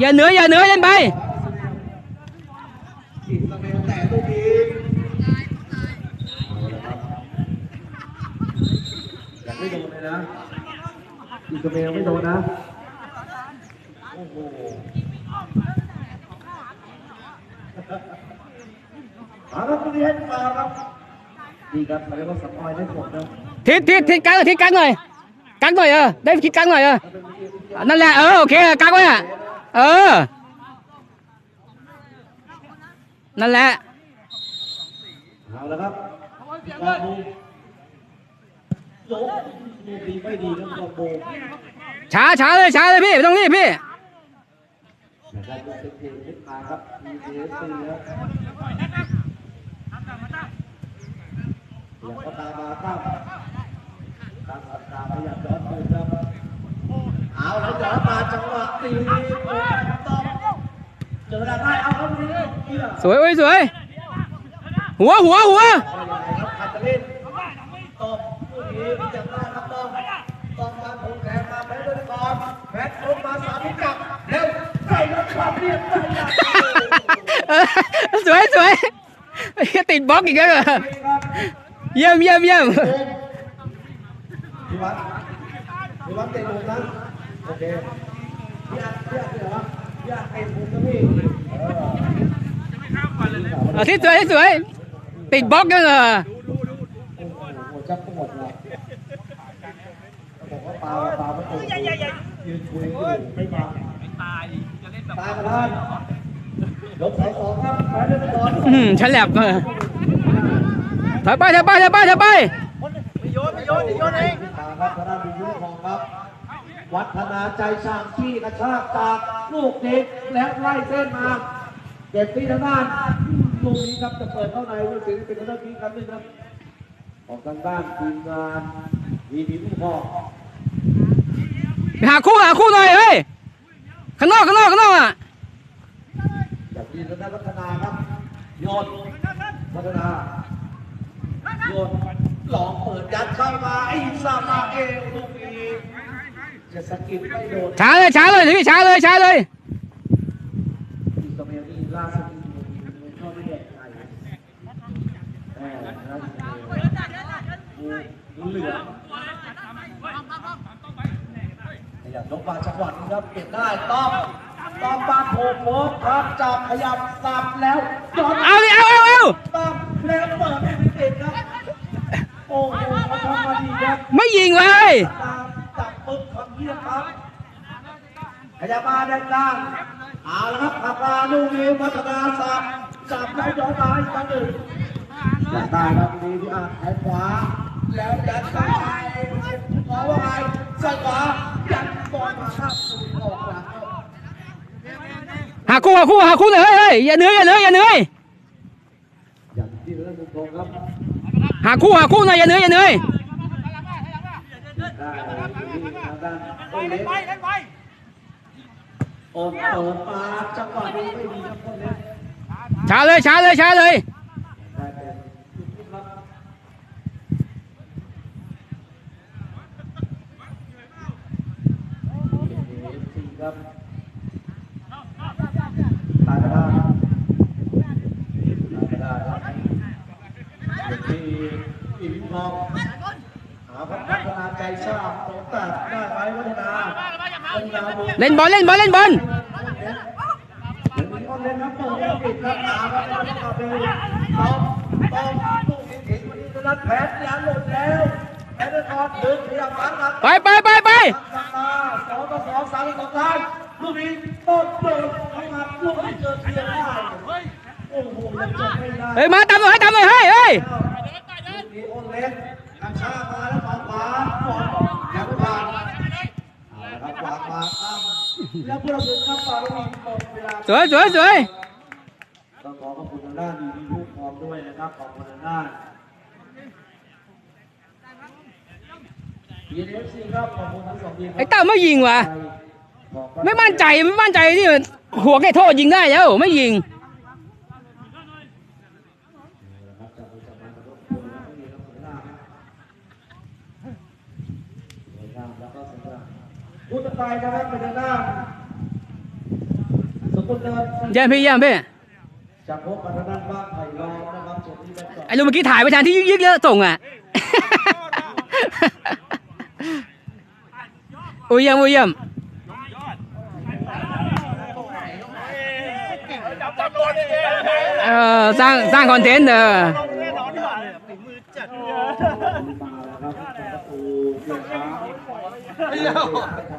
อย่าเหนืออย่าเหนือเล่นไปอย่าไม่โดนเลยนะอิสราเอลไม่โดนนะ โอ้โหอาครับตรงนี้ให้มาครับดีครับหมายว่าสปอยได้ผลนะทิศทิศทิศกักทิศกักหน่อยกักหน่อยเออได้ทิศกักหน่อยเออ นั่นแหละ เออ โอเคกักไว้อะเออ นั่นแหละ เอาละครับการดูโยกดูดีไม่ดีครับตัวโบช้าช้าเลยช้าเลยพี่ไม่ต้องรีบพี่นะครับยกเป็นเพลงขึ้นมาครับมีเอสซีแล้วอยากก็ตามมาครับต สวยเอ้ยสวย หัวหัวหัว ว่ายังไงครับคาตาลินตบผู้นี้จังได้ครับต้องต้องมาถูกแทงมาแพ้ด้วยก่อนแพ้ลงมาสามพิกัดเร็วใส่แล้วขับเรียบไปอย่าง เออสวยสวยติดบล็อกอีกแล้วเหรอ ครับ เยี่ยมเยี่ยมเยี่ยม พี่วัดพี่วัดเตะมุมนะโอเคพี่ อัดพี่อัดเหรอพี่อัดเตะมุมนะพี่เออเอาที่สวยที่สวย ติดบล็อกกันเหรอโอ้โหจับปวดเลยบอกว่าปลาปลาไม่โดนยืนคุยอยู่ไม่มาตายตายกันแล้วยกสองสองครับไปด้วยก่อนอืมฉลับเออถอยไปถอยไปถอยไปถอยไปโยนโยนโยนเองตาครับทางด้านดูยูของครับ วัฒนาใจสร้างที่กระชากจากลูกเด็กแล้วไล่เส้นมาเก็บที่ทางด้านลูกนี้ครับจะเปิดเข้าในลูกศิลป์เป็นทางด้านนี้ครับนี่ครับของทางด้านทีมงานวีดีผู้พ่อไปหาคู่หาคู่หน่อยเฮ้ยข้างนอกข้างนอกข้างนอกอะจากที่ทางด้านวัฒนาครับโยนวัฒนาโยนหลองเปิดยัดเข้ามาไอ้ซามาเอลลูกนี้ จะสะกิดไม่โดนช้าเลยช้าเลยพี่ช้าเลยช้าเลยอิสราเอลนี่ล่าสุดนี่ชอบไม่แดกไก่แหมล่าสุดนี่เหลืองขยับลงมาจังหวะนี้ครับเก็บได้ต้องต้องปาโผล่โผล่ครับจับขยับสับแล้วย้อนเอาดิเอาเอาเอาต้องแล้วเปิดให้ติดครับโอ้โหเขาทำมาดีครับไม่ยิงเลยตามจับ ปึ๊บคำเยี่ยมครับขยับมาด้านล่างเอาละครับขับมาลูกนี้พัฒนาสับสับแล้วย้อนมาอีกครั้งหนึ่งยัดได้ครับดีที่อ่านแขนขวา แล้วยัดซ้ายขอว่าไงซ้ายขวายัดบอลมาครับออกหลังครับหาคู่หาคู่หาคู่หน่อยเฮ้ยเฮ้ยอย่าเหนื่อยอย่าเหนื่อยอย่าเหนื่อยอย่างที่เรื่องตรงๆครับหาคู่หาคู่หน่อยอย่าเหนื่อยอย่าเหนื่อย ได้ที่ทางด้านโอเล็กโอนเปิดมาจังหวะนี้ไม่ดีครับคนเล็กช้าเลยช้าเลยช้าเลย ได้เป็นลูกครับสี่ครับตายไปได้ตายไปได้ครับเด็กที่อินทองหาพัฒนาใจ ชาติตรงตัดได้ไหมวัฒนาวัฒนาบุกเล่นบอลเล่นบอลเล่นบอลเดี๋ยวมีคนเล่นครับเปิดแล้วปิดครับตามครับไม่ต้องเอาไปต้องต้องลูกเห็นวันนี้จะนัดแผนยาหลุดแล้วแผนจะถอดดึงพยายามฟังครับไปไปไปไปสัปดาห์สองต่อสองสามต่อสามลูกนี้ต้นเปิดเข้ามาลูกนี้เจอเทียนได้โอ้โหยังจบไม่ได้เฮ้ยมาตามหน่อยตามหน่อยเฮ้ยเฮ้ย สวยสวยสวยต้องขอขอบคุณทางด้านดีดีลูกพร้อมด้วยนะครับขอบคุณทางด้านยีเอฟซีครับขอบคุณทั้งสองทีมครับไอ้เต้าไม่ยิงว่ะขอบคุณไม่มั่นใจไม่มั่นใจที่มันหัวแก่โทษยิงได้แล้วไม่ยิง นะครับจับมือจับไม้กับทุกคนแล้วก็มีครับสวยงาม สวยงามแล้วก็สวยงามพูดต่อไปนะครับเป็นทางด้านคนเดินเยี่ยมพี่เยี่ยมพี่จากพบกันทางด้านบ้านไผ่รองนะครับส่วนที่เป็นต่อไอ้ลุงเมื่อกี้ถ่ายไปทางที่ยึกๆเยอะส่งอะโอ้ยเยี่ยมโอ้ยเยี่ยมเออสร้างสร้างคอนเทนต์เออ